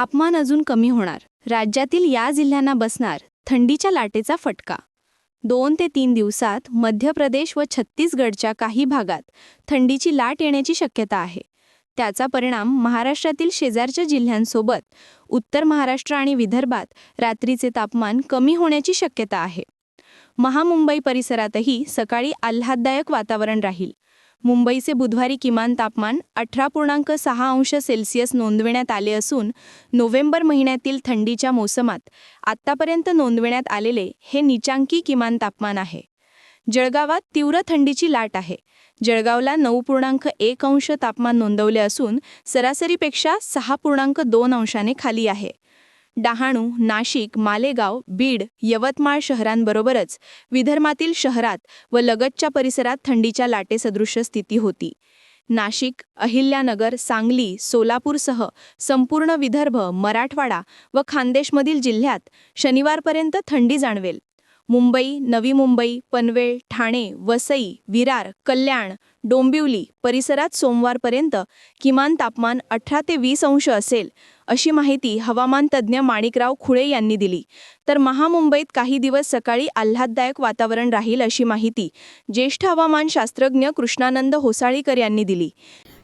तापमान अजून कमी होणार. राज्यातील या जिल्ह्यांना बसणार थंडीच्या लाटेचा फटका. दोन ते तीन दिवसात मध्य प्रदेश व छत्तीसगडच्या काही भागात थंडीची लाट येण्याची शक्यता आहे. त्याचा परिणाम महाराष्ट्रातील शेजारच्या जिल्ह्यांसोबत उत्तर महाराष्ट्र आणि विदर्भात रात्रीचे तापमान कमी होण्याची शक्यता आहे. महामुंबई परिसरातही सकाळी आल्हाददायक वातावरण राहील. मुंबईचे बुधवारी किमान तापमान अठरा पूर्णांक सहा अंश सेल्सिअस नोंदविण्यात आले असून नोव्हेंबर महिन्यातील थंडीच्या मोसमात आत्तापर्यंत नोंदविण्यात आलेले हे निचांकी किमान तापमान आहे. जळगावात तीव्र थंडीची लाट आहे. जळगावला नऊ पूर्णांक एक अंश तापमान नोंदवले असून सरासरीपेक्षा सहा पूर्णांक दोन अंशाने खाली आहे. डहाणू नाशिक मालेगाव बीड यवतमाळ शहरांबरोबरच विदर्भातील शहरात व लगतच्या परिसरात थंडीच्या लाटेसदृश्य स्थिती होती. नाशिक अहिल्यानगर सांगली सोलापूरसह संपूर्ण विदर्भ मराठवाडा व खान्देशमधील जिल्ह्यात शनिवारपर्यंत थंडी जाणवेल. मुंबई नवी मुंबई पनवेल ठाणे वसई विरार कल्याण डोंबिवली परिसरात सोमवारपर्यंत किमान तापमान अठरा ते वीस अंश असेल अशी माहिती हवामान तज्ज्ञ माणिकराव खुळे यांनी दिली. तर महामुंबईत काही दिवस सकाळी आल्हाददायक वातावरण राहील अशी माहिती ज्येष्ठ हवामानशास्त्रज्ञ कृष्णानंद होसाळीकर यांनी दिली.